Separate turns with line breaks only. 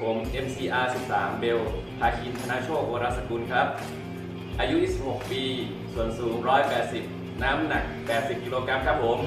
ผม MCR 13 เบลภาคินธนาโชควรสกุลครับ อายุ 26 ปี ส่วนสูง 180 น้ำหนัก 80 กิโลกรัมครับผม